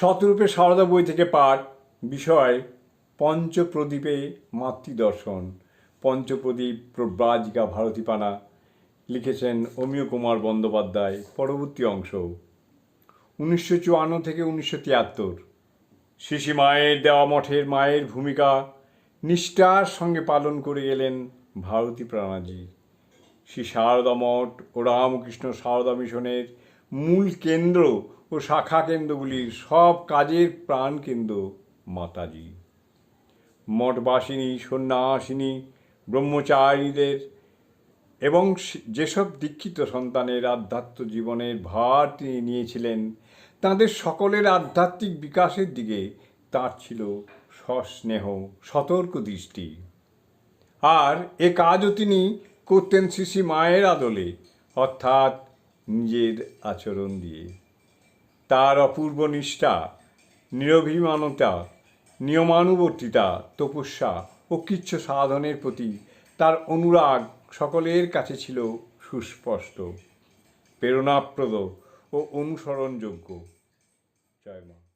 শতরূপে সারদা বই থেকে পাঠ বিষয় পঞ্চপ্রদীপে মাতৃদর্শন। পঞ্চপ্রদীপ প্রব্রাজিকা ভারতীপানা লিখেছেন অমিয় কুমার বন্দ্যোপাধ্যায়, পরবর্তী অংশ। উনিশশো চুয়ান্ন থেকে উনিশশো তিয়াত্তর। শিশি মায়ের দেওয়া মঠের মায়ের ভূমিকা নিষ্ঠার সঙ্গে পালন করে গেলেন ভারতী প্রাণাজি। শ্রী শারদা মঠ ও রামকৃষ্ণ শারদা মিশনের মূল কেন্দ্র ও শাখা কেন্দ্রগুলির সব কাজের প্রাণ কেন্দ্র মাতাজি। মঠবাসিনী সন্ন্যাসিনী, ব্রহ্মচারীদের এবং যেসব দীক্ষিত সন্তানের আধ্যাত্ম জীবনের ভার তিনি নিয়েছিলেন, তাদের সকলের আধ্যাত্মিক বিকাশের দিকে তার ছিল সস্নেহ, সতর্ক দৃষ্টি। আর এ কাজও তিনি করতেন শ্রী মায়ের আদলে, অর্থাৎ নিজের আচরণ দিয়ে। তার অপূর্ব নিষ্ঠা, নিরভিমানতা, নিয়মানুবর্তিতা, তপস্যা ও কিচ্ছ সাধনের প্রতি তার অনুরাগ সকলের কাছে ছিল সুস্পষ্ট, প্রেরণাপ্রদ ও অনুসরণযোগ্য। জয় মা।